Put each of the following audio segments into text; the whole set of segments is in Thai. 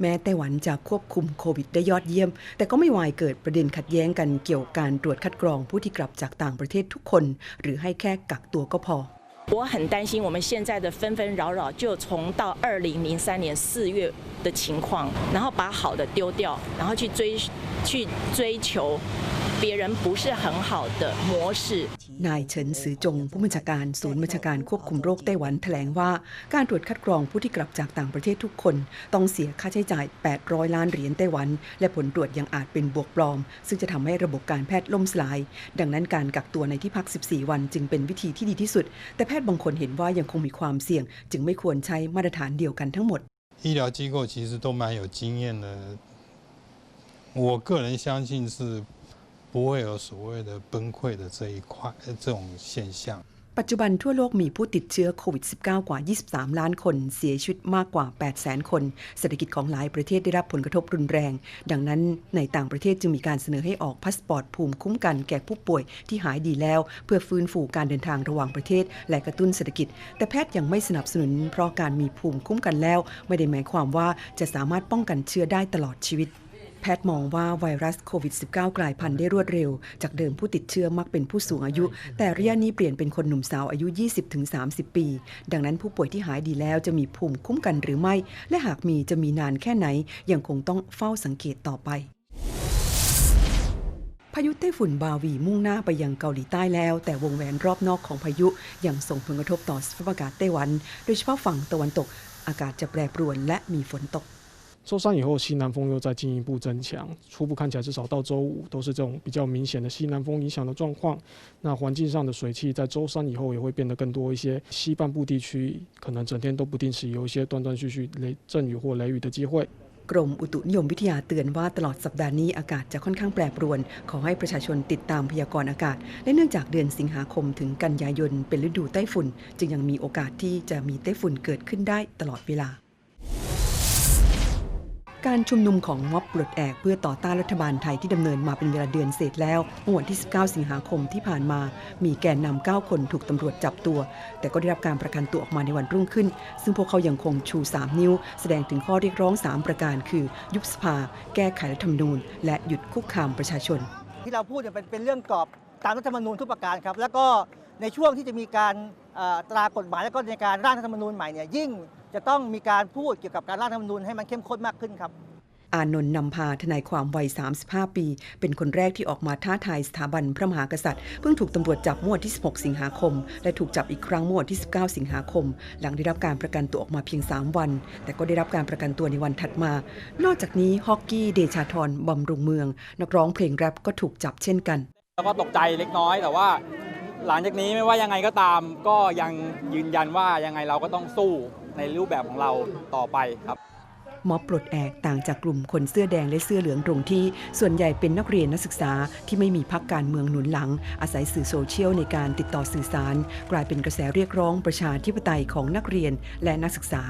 แม้ไต้หวันจะควบคุมโควิดได้ยอดเยี่ยม แต่ก็ไม่วายเกิดประเด็นขัดแย้งกันเกี่ยวกับการตรวจคัดกรองผู้ที่กลับจากต่างประเทศทุกคน หรือให้แค่กักตัวก็พอ 我很担心我们现在的纷纷扰扰，就从到二零零三年四月的情况，然后把好的丢掉，然后去追去追求 别人不是很好的模式。 นายเฉินซือจง ผู้บัญชาการศูนย์บัญชาการควบคุมโรคไต้หวันแถลงว่า การตรวจคัดกรองผู้ที่กลับจากต่างประเทศทุกคน ต้องเสียค่าใช้จ่าย 800 ล้านเหรียญไต้หวัน และผลตรวจยังอาจเป็นบวกปลอม ซึ่งจะทำให้ระบบการแพทย์ล่มสลาย ดังนั้นการกักตัวในที่พัก 14 วันจึงเป็นวิธีที่ดีที่สุด แต่แพทย์บางคนเห็นว่ายังคงมีความเสี่ยง จึงไม่ควรใช้มาตรฐานเดียวกันทั้งหมด 医疗机构其实都蛮有经验的，我个人相信是 不会有所谓的崩溃的这一块呃这种现象。 ปัจจุบันทั่วโลกมีผู้ติดเชื้อโควิด -19 กว่า 23 ล้านคน เสียชีวิตมากกว่า 8 แสนคน เศรษฐกิจของหลายประเทศได้รับผลกระทบรุนแรง ดังนั้นในต่างประเทศจึงมีการเสนอให้ออกพาสปอร์ตภูมิคุ้มกันแก่ผู้ป่วยที่หายดีแล้ว เพื่อฟื้นฟูการเดินทางระหว่างประเทศ และกระตุ้นเศรษฐกิจ แต่แพทย์ยังไม่สนับสนุน เพราะการมีภูมิคุ้มกันแล้ว ไม่ได้หมายความว่าจะสามารถป้องกันเชื้อได้ตลอดชีวิต แพทย์มองว่าไวรัสโควิด -19 กลายพันธุ์ได้รวดเร็ว จากเดิมผู้ติดเชื้อมักเป็นผู้สูงอายุ แต่ระยะนี้เปลี่ยนเป็นคนหนุ่มสาวอายุ 20-30 ปี ดังนั้นผู้ป่วยที่หายดีแล้วจะมีภูมิคุ้มกันหรือไม่ และหากมีจะมีนานแค่ไหน ยังคงต้องเฝ้าสังเกตต่อไปพายุไต้ฝุ่นบาวีมุ่งหน้าไปยังเกาหลีใต้แล้ว แต่วงแหวนรอบนอกของพายุยังส่งผลกระทบต่อสภาพอากาศไต้หวัน โดยเฉพาะฝั่งตะวันตก อากาศจะแปรปรวนและมีฝนตก 周三以后，西南风又再进一步增强，初步看起来至少到周五都是这种比较明显的西南风影响的状况。那环境上的水汽在周三以后也会变得更多一些，西半部地区可能整天都不定时有一些断断续续雷阵雨或雷雨的机会。 กรมอุตุนิยมวิทยาเตือนว่าตลอดสัปดาห์นี้อากาศจะค่อนข้างแปรปรวน ขอให้ประชาชนติดตามพยากรณ์อากาศ และเนื่องจากเดือนสิงหาคมถึงกันยายนเป็นฤดูไต้ฝุ่น จึงยังมีโอกาสที่จะมีไต้ฝุ่นเกิดขึ้นได้ตลอดเวลา การชุมนุมของม็อบปลดแอกเพื่อต่อต้านรัฐบาลไทยที่ดำเนินมาเป็นเวลาเดือนเศษแล้วเมื่อวันที่ 19 สิงหาคมที่ผ่านมา มีแกนนำ 9 คนถูกตำรวจจับตัว แต่ก็ได้รับการประกันตัวออกมาในวันรุ่งขึ้น ซึ่งพวกเขายังคงชู 3 นิ้ว แสดงถึงข้อเรียกร้อง 3 ประการ คือ ยุบสภา แก้ไขรัฐธรรมนูญ และหยุดคุกคามประชาชน ที่เราพูดเนี่ยเป็นเป็นเรื่องกรอบตามรัฐธรรมนูญทุกประการครับแล้วก็ในช่วงที่จะมีการตรากฎหมายแล้วก็ในการร่างรัฐธรรมนูญใหม่เนี่ยยิ่ง จะต้องมีการพูดเกี่ยวกับการร่างรัฐธรรมนูญให้มันเข้มข้นมากขึ้นครับอานนท์นำพาทนายความวัย 35 ปี เป็นคนแรกที่ออกมาท้าทายสถาบันพระมหากษัตริย์ เพิ่งถูกตำรวจจับเมื่อวันที่ 16 สิงหาคม และถูกจับอีกครั้งเมื่อวันที่ 19 สิงหาคม หลังได้รับการประกันตัวออกมาเพียง 3 วัน แต่ก็ได้รับการประกันตัวในวันถัดมา นอกจากนี้ฮอกกี้เดชาธรบำรุงเมือง นักร้องเพลงแรปก็ถูกจับเช่นกัน แล้วก็ตกใจเล็กน้อยแต่ว่า หลังจากนี้ไม่ว่ายังไงก็ตาม ก็ยังยืนยันว่ายังไงเราก็ต้องสู้ ในรูปแบบของเราต่อไปครับม็อบปลดแอกต่างจากกลุ่มคนเสื้อแดงและเสื้อเหลืองตรงที่ ส่วนใหญ่เป็นนักเรียนนักศึกษาที่ไม่มีพักการเมืองหนุนหลัง อาศัยสื่อโซเชียลในการติดต่อสื่อสาร กลายเป็นกระแสเรียกร้องประชาธิปไตยของนักเรียนและนักศึกษา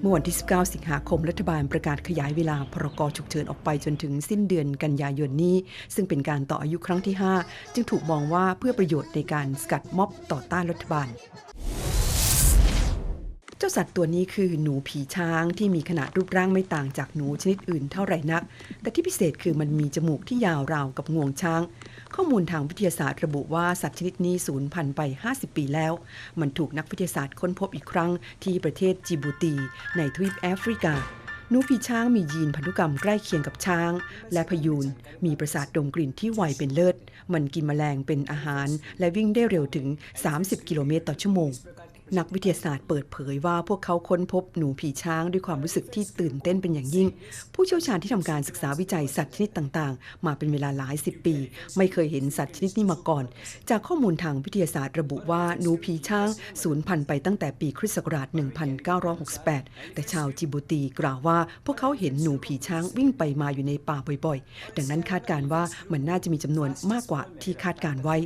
เมื่อวันที่ 19 สิงหาคม รัฐบาลประกาศขยายเวลาพรกฉุกเฉินออกไปจนถึงสิ้นเดือนกันยายนนี้ ซึ่งเป็นการต่ออายุครั้งที่ 5 จึงถูกมองว่าเพื่อประโยชน์ในการสกัดม็อบต่อต้านรัฐบาล จ้าสัตว์ตัวนี้คือหนูผีช้างที่มีขนาดรูปร่างไม่ต่างจากหนูชนิดอื่นเท่าไหร่นัก แต่ที่พิเศษคือมันมีจมูกที่ยาวราวกับงวงช้าง ข้อมูลทางวิทยาศาสตร์ระบุว่าสัตว์ชนิดนี้สูญพันธุ์ไป 50 ปีแล้ว มันถูกนักวิทยาศาสตร์ค้นพบอีกครั้งที่ประเทศจิบูตี ในทวีปแอฟริกาหนูผีช้างมียีนพันธุกรรมใกล้เคียงกับช้าง และพยูน มีประสาทดมกลิ่นที่ไวเป็นเลิศ มันกินแมลงเป็นอาหาร และวิ่งได้เร็วถึง 30 กิโลเมตรต่อชั่วโมง นักวิทยาศาสตร์เปิดเผยว่าพวกเขาค้นพบหนูผีช้างด้วยความรู้สึกที่ตื่นเต้นเป็นอย่างยิ่ง ผู้เชี่ยวชาญที่ทำการศึกษาวิจัยสัตว์ชนิดต่างๆ มาเป็นเวลาหลายสิบปี ไม่เคยเห็นสัตว์ชนิดนี้มาก่อน จากข้อมูลทางวิทยาศาสตร์ระบุว่าหนูผีช้างสูญพันธุ์ไปตั้งแต่ปีคริสต์ศักราช 1968 แต่ชาวจิบูตีกล่าวว่า พวกเขาเห็นหนูผีช้างวิ่งไปมาอยู่ในป่าบ่อยๆ ดังนั้นคาดการณ์ว่ามันน่าจะมีจำนวนมากกว่าที่คาดการณ์ไว้